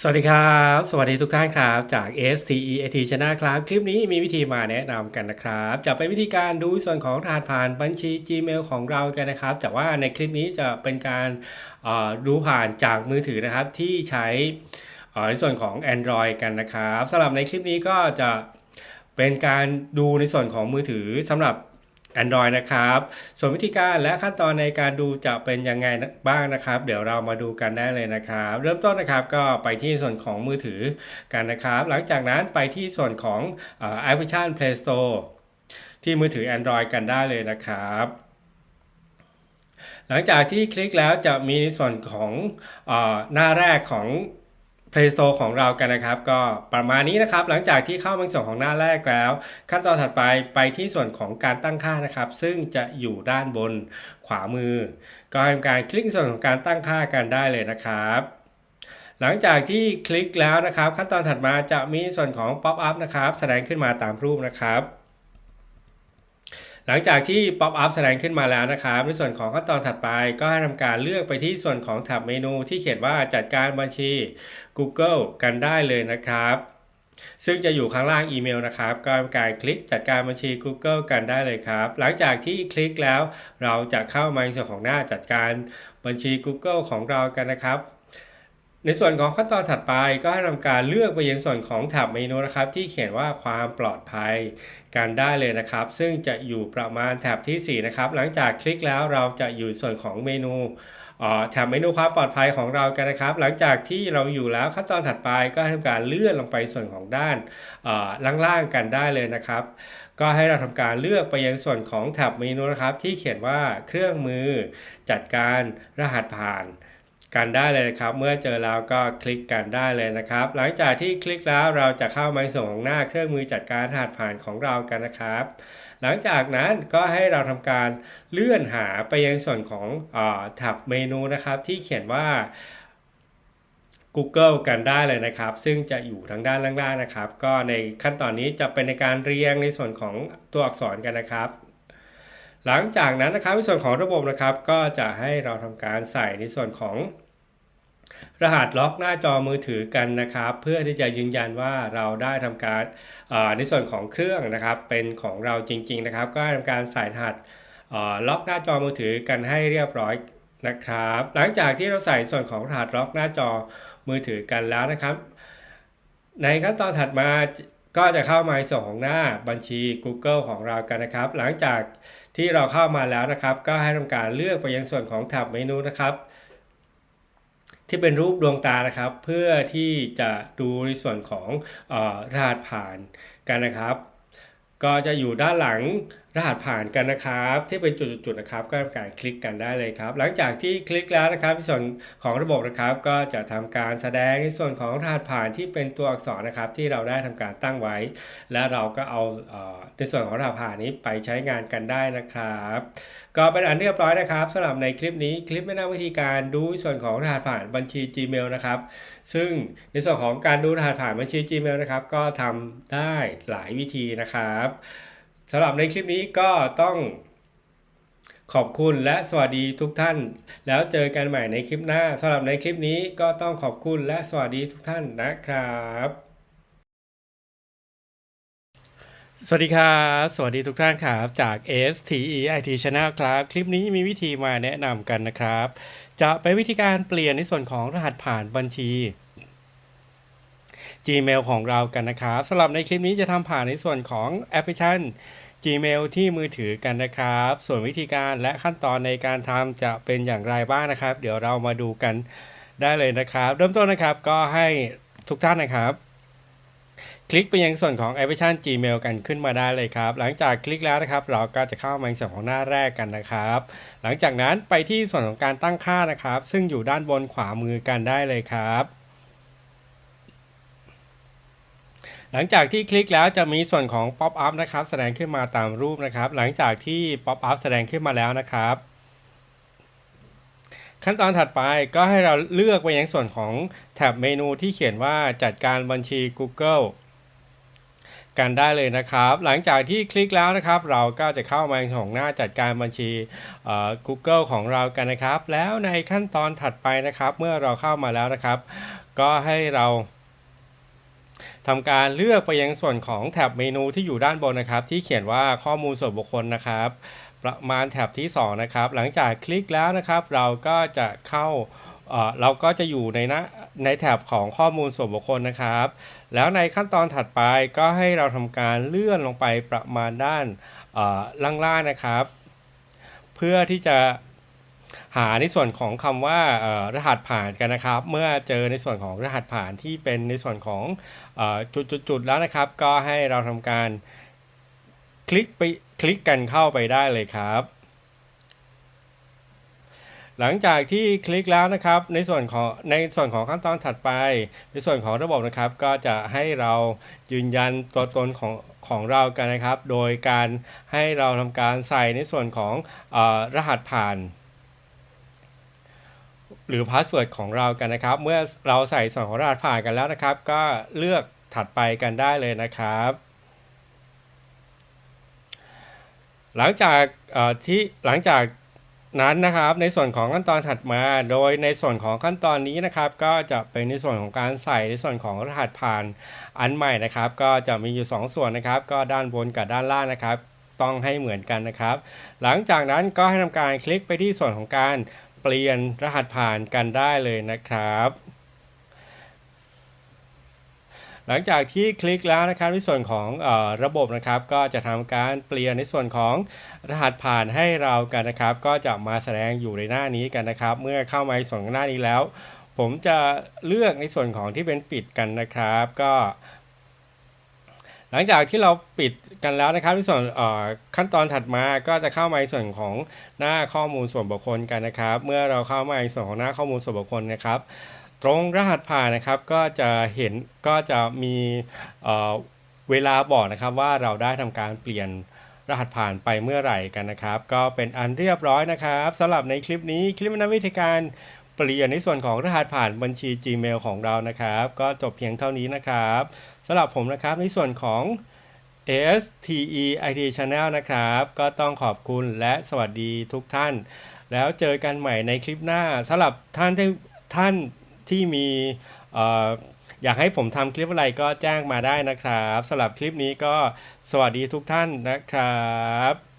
สวัสดีครับ สวัสดีทุกท่านครับ จาก STE IT Channel ครับ คลิปนี้มีวิธีมาแนะนำกันนะครับ จะเป็นวิธีการดูส่วนของรหัสผ่านบัญชี Gmail ของเรากันนะครับ แต่ว่าในคลิปนี้จะเป็นการดูผ่านจากมือถือนะครับที่ใช้ในส่วนของ Android กันนะครับสำหรับในคลิปนี้ก็จะเป็นการดูในส่วนของมือถือสำหรับ Android นะครับ ส่วนวิธีการและขั้นตอนในการดูจะเป็นยังไงบ้างนะครับ เดี๋ยวเรามาดูกันได้เลยนะครับ เริ่มต้นนะครับก็ไปที่ส่วนของมือถือกันนะครับ หลังจากนั้นไปที่ส่วนของแอปพลิเคชัน Play Store ที่มือถือ Android กันได้เลยนะครับหลังจากที่คลิกแล้วจะมีในส่วนของอหน้าแรกของ Play Store ของเรากันนะครับ ก็ประมาณนี้นะครับ หลังจากที่เข้ามาในส่วนของหน้าแรกแล้ว ขั้นตอนถัดไปไปที่ส่วนของการตั้งค่านะครับ ซึ่งจะอยู่ด้านบนขวามือ ก็ทำการคลิกส่วนของการตั้งค่ากันได้เลยนะครับหลังจากที่คลิกแล้วนะครับ ขั้นตอนถัดมาจะมีส่วนของ Pop up นะครับ แสดงขึ้นมาตามรูปนะครับ หลังจากที่ Pop up แสดงขึ้นมาแล้วนะครับ ในส่วนของขั้นตอนถัดไปก็ให้ทำการเลือกไปที่ส่วนของแท็บเมนูที่เขียนว่าจัดการบัญชี Google กันได้เลยนะครับซึ่งจะอยู่ข้างล่างอีเมลนะครับก็ทำการคลิกจัดการบัญชี Google กันได้เลยครับ หลังจากที่คลิกแล้ว เราจะเข้ามาในส่วนของหน้าจัดการบัญชี Google ของเรากันนะครับ ในส่วนของขั้นตอนถัดไปก็ให้ทำการเลือกไปยังส่วนของแท็บเมนูนะครับ ที่เขียนว่าความปลอดภัยกันได้เลยนะครับ ซึ่งจะอยู่ประมาณแท็บที่ 4 นะครับ หลังจากคลิกแล้วเราจะอยู่ส่วนของเมนูแถบเมนูความปลอดภัยของเรากันนะครับ หลังจากที่เราอยู่แล้วขั้นตอนถัดไปก็ให้ทำการเลื่อนลงไปส่วนของด้านล่างๆกันได้เลยนะครับ ก็ให้เราทำการเลือกไปยังส่วนของแท็บเมนูนะครับ ที่เขียนว่าเครื่องมือจัดการรหัสผ่าน กันได้เลยนะครับ เมื่อเจอแล้วก็คลิกกันได้เลยนะครับ หลังจากที่คลิกแล้วเราจะเข้ามาส่วนของหน้าเครื่องมือจัดการรหัสผ่านของเรากันนะครับ หลังจากนั้นก็ให้เราทำการเลื่อนหาไปยังส่วนของแท็บเมนูนะครับ ที่เขียนว่า Google กันได้เลยนะครับ ซึ่งจะอยู่ทางด้านล่างๆนะครับ ก็ในขั้นตอนนี้จะเป็นในการเรียงในส่วนของตัวอักษรกันนะครับหลังจากนั้นนะครับในส่วนของระบบนะครับก็จะให้เราทำการใส่ในส่วนของ รหัสล็อกหน้าจอมือถือกันนะครับ เพื่อที่จะยืนยันว่าเราได้ทำการในส่วนของเครื่องนะครับ เป็นของเราจริง ๆ นะครับ ก็ทำการใส่รหัสล็อกหน้าจอมือถือกันให้เรียบร้อยนะครับ หลังจากที่เราใส่ส่วนของรหัสล็อกหน้าจอมือถือกันแล้วนะครับ ในขั้นตอนถัดมาก็จะเข้ามาในส่วนของหน้าบัญชี Google ของเรากันนะครับ หลังจากที่เราเข้ามาแล้วนะครับ ก็ให้ทำการเลือกไปยังส่วนของแท็บเมนูนะครับ ที่เป็นรูปดวงตานะครับ เพื่อที่จะดูในส่วนของอรหัสผ่านกันนะครับ ก็จะอยู่ด้านหลัง รหัสผ่านกันนะครับ ที่เป็นจุดๆนะครับ ก็ทำการคลิกกันได้เลยครับ หลังจากที่คลิกแล้วนะครับในส่วนของระบบนะครับ ก็จะทำการแสดงในส่วนของรหัสผ่านที่เป็นตัวอักษรนะครับ ที่เราได้ทำการตั้งไว้ และเราก็เอาในส่วนของรหัสผ่านนี้ไปใช้งานกันได้นะครับ ก็เป็นอันเรียบร้อยนะครับสำหรับในคลิปนี้คลิปแนะนำวิธีการดูส่วนของรหัสผ่านบัญชี Gmail นะครับ ซึ่งในส่วนของการดูรหัสผ่านบัญชี Gmail นะครับ ก็ทำได้หลายวิธีนะครับ สำหรับในคลิปนี้ก็ต้องขอบคุณและสวัสดีทุกท่าน แล้วเจอกันใหม่ในคลิปหน้าสำหรับในคลิปนี้ก็ต้องขอบคุณและสวัสดีทุกท่านนะครับ สวัสดีครับสวัสดีทุกท่านครับ จาก STE IT Channel ครับ คลิปนี้มีวิธีมาแนะนำกันนะครับ จะเป็นวิธีการเปลี่ยนในส่วนของรหัสผ่านบัญชี Gmail ของเรากันนะครับสำหรับในคลิปนี้จะทำผ่านในส่วนของแอปพลิเคชัน Gmail ที่มือถือกันนะครับ ส่วนวิธีการและขั้นตอนในการทำจะเป็นอย่างไรบ้างนะครับ เดี๋ยวเรามาดูกันได้เลยนะครับ เริ่มต้นนะครับก็ให้ทุกท่านนะครับ คลิกไปยังส่วนของแอปพลิเคชัน Gmail กันขึ้นมาได้เลยครับ หลังจากคลิกแล้วนะครับ เราก็จะเข้ามาในส่วนของหน้าแรกกันนะครับ หลังจากนั้นไปที่ส่วนของการตั้งค่านะครับ ซึ่งอยู่ด้านบนขวามือกันได้เลยครับ หลังจากที่คลิกแล้วจะมีส่วนของ Pop up นะครับ แสดงขึ้นมาตามรูปนะครับ หลังจากที่ Pop up แสดงขึ้นมาแล้วนะครับ ขั้นตอนถัดไปก็ให้เราเลือกไปยังส่วนของแท็บเมนูที่เขียนว่าจัดการบัญชี Google กันได้เลยนะครับ หลังจากที่คลิกแล้วนะครับ เราก็จะเข้ามาในของหน้าจัดการบัญชี Google ของเรากันนะครับ แล้วในขั้นตอนถัดไปนะครับ เมื่อเราเข้ามาแล้วนะครับ ก็ให้เรา ทำการเลือกไปยังส่วนของแท็บเมนูที่อยู่ด้านบนนะครับ ที่เขียนว่าข้อมูลส่วนบุคคลนะครับ ประมาณแท็บที่ 2 นะครับ หลังจากคลิกแล้วนะครับ เราก็จะเข้าเราก็จะอยู่ในนะในแท็บของข้อมูลส่วนบุคคลนะครับ แล้วในขั้นตอนถัดไปก็ให้เราทำการเลื่อนลงไปประมาณด้านล่างๆนะครับ เพื่อที่จะ หาในส่วนของคำว่าออรหัสผ่านกันนะครับ เมื่อเจอในส่วนของรหัสผ่านที่เป็นในส่วนของเอ่อจุดๆแล้วนะครับ ก็ให้เราทำการคลิกไปคลิกกันเข้าไปได้เลยครับ หลังจากที่คลิกแล้วนะครับ ในส่วนของในส่วนของขั้นตอนถัดไป ในส่วนของระบบนะครับ ก็จะให้เรายืนยันตัวตนของของเรากันนะครับ โดยการให้เราทำการใส่ในส่วนของออรหัสผ่าน หรือพาสเวิร์ดของเรากันนะครับ เมื่อเราใส่ส่วนของรหัสผ่านกันแล้วนะครับ ก็เลือกถัดไปกันได้เลยนะครับ หลังจากที่หลังจากนั้นนะครับในส่วนของขั้นตอนถัดมา โดยในส่วนของขั้นตอนนี้นะครับ ก็จะเป็นในส่วนของการใส่ในส่วนของรหัสผ่านอันใหม่นะครับ ก็จะมีอยู่ 2 ส่วนนะครับ ก็ด้านบนกับด้านล่างนะครับ ต้องให้เหมือนกันนะครับ หลังจากนั้นก็ให้ทำการคลิกไปที่ส่วนของการ เปลี่ยนรหัสผ่านกันได้เลยนะครับ หลังจากที่คลิกแล้วนะครับในส่วนของอระบบนะครับ ก็จะทำการเปลี่ยนในส่วนของรหัสผ่านให้เรากันนะครับ ก็จะมาแสดงอยู่ในหน้านี้กันนะครับ เมื่อเข้ามาในส่วนของหน้านี้แล้ว ผมจะเลือกในส่วนของที่เป็นปิดกันนะครับ ก็ หลังจากที่เราปิดกันแล้วนะครับในส่วนขั้นตอนถัดมาก็จะเข้ามาในส่วนของหน้าข้อมูลส่วนบุคคลกันนะครับ เมื่อเราเข้ามาในส่วนของหน้าข้อมูลส่วนบุคคลนะครับ ตรงรหัสผ่านนะครับก็จะเห็นก็จะมีเวลาบอกนะครับว่าเราได้ทำการเปลี่ยนรหัสผ่านไปเมื่อไหร่กันนะครับ ก็เป็นอันเรียบร้อยนะครับสำหรับในคลิปนี้คลิปนะนำวิธีการ ปลี่ยนในส่วนของรหัสผ่านบัญชี Gmail ของเรานะครับ ก็จบเพียงเท่านี้นะครับสำหรับผมนะครับในส่วนของ ASTE IT Channel นะครับ ก็ต้องขอบคุณและสวัสดีทุกท่าน แล้วเจอกันใหม่ในคลิปหน้าสำหรับท่านที่ท่านที่มีอยากให้ผมทำคลิปอะไรก็แจ้งมาได้นะครับสำหรับคลิปนี้ก็สวัสดีทุกท่านนะครับ